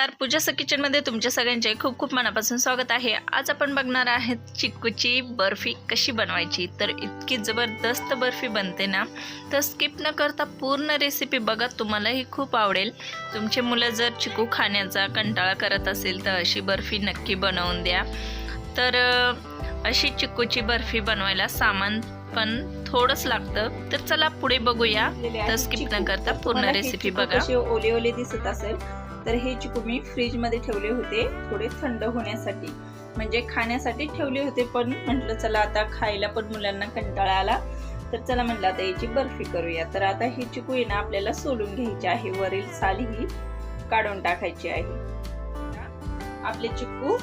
नमस्कार. पूजा किचनमध्ये तुमच्या सगळ्यांचे खूप खूप मनापासून स्वागत आहे. आज आपण बघणार आहेत चिक्कूची बर्फी कशी बनवायची? तर इतकी जबरदस्त बर्फी बनते ना तर स्किप न करता पूर्ण रेसिपी बघा तुम्हालाही खूप आवडेल. तुमचे मुलं जर चिकू खाण्याचा कंटाळा करत असेल तर अशी बर्फी नक्की बनवून द्या. तर अशी चिक्कूची बर्फी बनवायला सामान पण थोडंच लागतं. तर चला पुढे बघूया. तर स्किप न करता पूर्ण रेसिपी बघा. ओले ओले दिसत असेल तर हे चिकू मी फ्रीजमध्ये ठेवले होते थोडे थंड होण्यासाठी. म्हणजे खाण्यासाठी ठेवले होते पण म्हटलं चला आता खायला पण मुलांना कंटाळा आला. तर चला म्हटलं आता याची बर्फी करूया. तर आता ही चिकू आहे ना आपल्याला सोलून घ्यायची आहे वरील साल ही काढून टाकायची आहे. आपले चिकू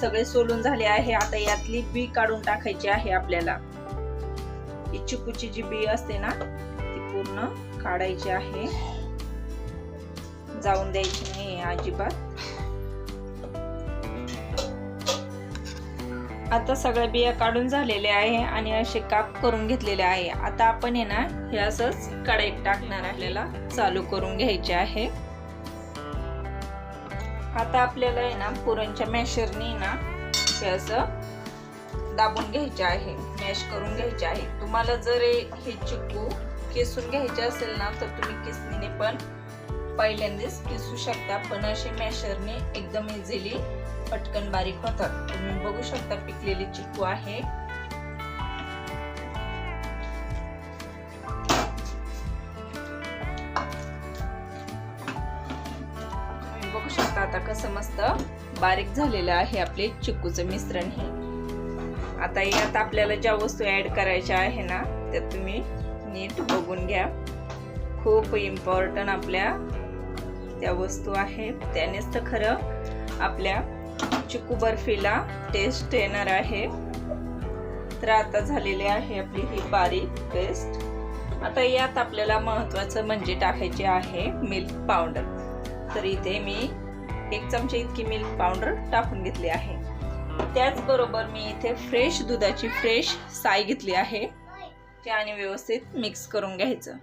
सगळे सोलून झाले आहे. आता यातली बी काढून टाकायची आहे आपल्याला. ही चिकूची जी बी असते ना ती पूर्ण काढायची आहे. जाऊन द्यायची नाही अजिबात. आता सगळ्या बिया काढून झालेले आहे आणि असे काप करून घेतलेले आहे. आता आपण आहे ना हे असंच कढईत टाकणार आपल्याला. चालू करून घ्यायचे आहे. आता आपल्याला आहे ना पुरणच्या मॅशरनी ना हे असं दाबून घ्यायचे आहे. मॅश करून घ्यायचे आहे. तुम्हाला जर हे चिकू किसून घ्यायचे असेल ना तर तुम्ही किसणीने पण पहिल्यांदाच किसू शकता पण असे मॅशरने एकदम इझिली पटकन बारीक होतात. तुम्ही बघू शकता पिकलेली चिकू आहे. बघू शकता आता कसं मस्त बारीक झालेलं आहे आपले चिकूचं मिश्रण हे. आता यात आपल्याला ज्या वस्तू ऍड करायच्या आहे ना त्या तुम्ही नीट बघून घ्या. खूप इम्पॉर्टंट आपल्या त्या वस्तू आहे त्यानेच तर खरं आपल्या चिकू बर्फीला टेस्ट येणार आहे. तर आता झालेली आहे आपली ही बारीक पेस्ट आता यात आपल्याला महत्वाचं म्हणजे टाकायचे आहे मिल्क पावडर तर इथे मी एक चमचे इतकी मिल्क पावडर टाकून घेतली आहे. त्याचबरोबर मी इथे फ्रेश दुधाची फ्रेश साय घेतली आहे. ते आणि व्यवस्थित मिक्स करून घ्यायचं.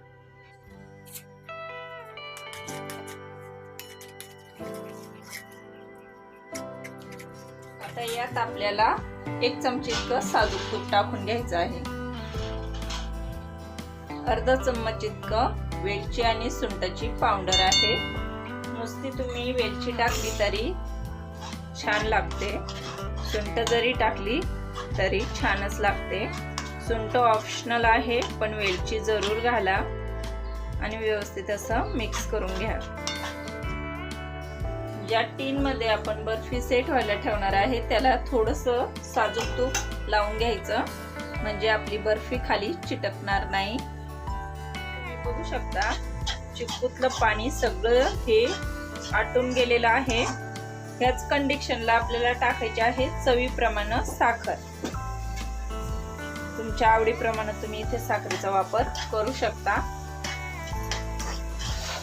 यात आपल्याला एक चमचे इतकं साजूक तूप टाकून घ्यायचं आहे. अर्धा चम्मच इतकं वेलची आणि सुंटाची पावडर आहे. नुसती तुम्ही वेलची टाकली तरी छान लागते. सुंट जरी टाकली तरी छानच लागते. सुंट ऑप्शनल आहे पण वेलची जरूर घाला आणि व्यवस्थित असं मिक्स करून घ्या. ज्या टीनमध्ये आपण बर्फी सेट व्हायला ठेवणार आहे त्याला थोडंसं साजूक तूप लावून घ्यायचं. म्हणजे आपली बर्फी खाली चिटकणार नाही. तुम्ही बघू शकता चिकूतलं पाणी सगळं हे आटून गेलेलं आहे. ह्याच कंडिशनला आपल्याला टाकायचे आहे चवीप्रमाणे साखर. तुमच्या आवडीप्रमाणे तुम्ही इथे साखरेचा वापर करू शकता.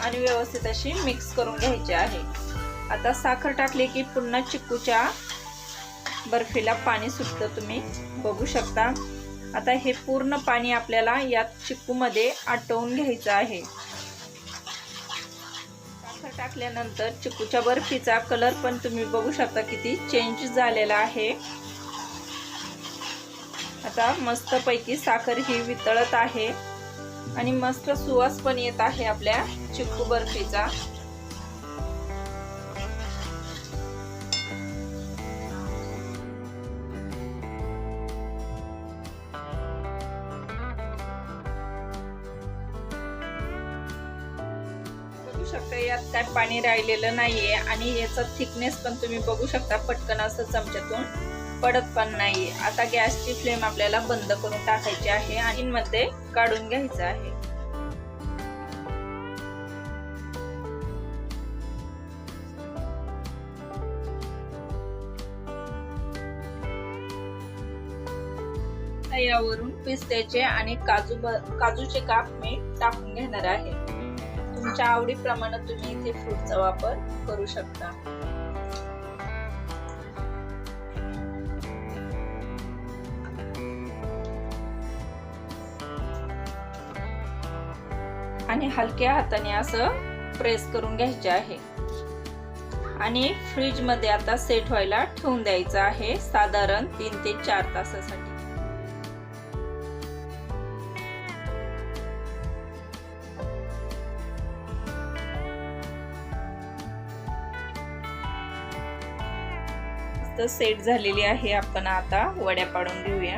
आणि व्यवस्थित अशी मिक्स करून घ्यायची आहे. आता साखर टाकली की पुन्हा चिक्कूच्या बर्फीला पाणी सुटतं. तुम्ही बघू शकता. आता हे पूर्ण पाणी आपल्याला यात चिक्कूमध्ये आटवून घ्यायचं आहे. साखर टाकल्यानंतर चिकूच्या बर्फीचा कलर पण तुम्ही बघू शकता किती चेंज झालेला आहे. आता मस्तपैकी साखर ही वितळत आहे. आणि मस्त सुवास पण येत आहे आपल्या चिक्कू बर्फीचा. शकता यात काय पाणी राहिलेलं नाहीये आणि याचा थिकनेस पण तुम्ही बघू शकता पटकन असं चमच्यातून पडत पण नाहीये. आता गॅसची फ्लेम आपल्याला बंद करून टाकायची आहे आणि मध्ये काढून घ्यायचं आहे. यावरून पिस्त्याचे आणि काजू काजूचे काप मी टाकून घेणार आहे. तुमच्या आवडीप्रमाणे तुम्ही इथे फ्रूटचा वापर करू शकता. आणि हलक्या हाताने असं प्रेस करून घ्यायचे आहे. आणि फ्रीजमध्ये आता सेट व्हायला ठेवून द्यायचं आहे. साधारण तीन ते चार तासासाठी. मस्त सेट झालेली आहे. आपण आता वड्या पाडून घेऊया.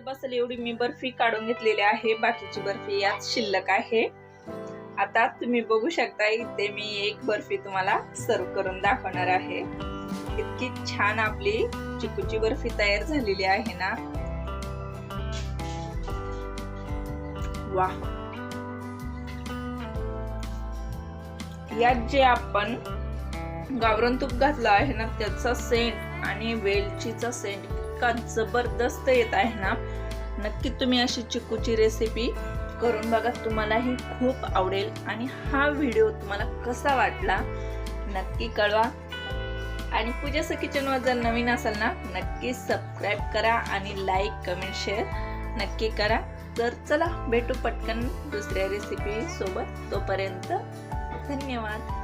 मध्ये बसल एवढी मी बर्फी काढून घेतलेली आहे. बाकीची बर्फी यात शिल्लक आहे. आता तुम्ही बघू शकता इथे मी एक बर्फी तुम्हाला सर्व करून दाखवणार आहे. इतकी छान आपली चिकूची बर्फी तयार झालेली आहे ना. वा यात जे आपण गावरण तूप घातलं आहे ना त्याचा सेंट आणि वेलचीचा सेंट इतका जबरदस्त येत आहे ना. नक्की तुम्ही अशी चिकूची रेसिपी करून बघा तुम्हालाही खूप आवडेल. आणि हा व्हिडिओ तुम्हाला कसा वाटला नक्की कळवा. आणि पूजाचं किचनवर जर नवीन असाल ना नक्की सबस्क्राईब करा आणि लाईक कमेंट शेअर नक्की करा. तर चला भेटू पटकन दुसऱ्या रेसिपी सोबत. तोपर्यंत धन्यवाद.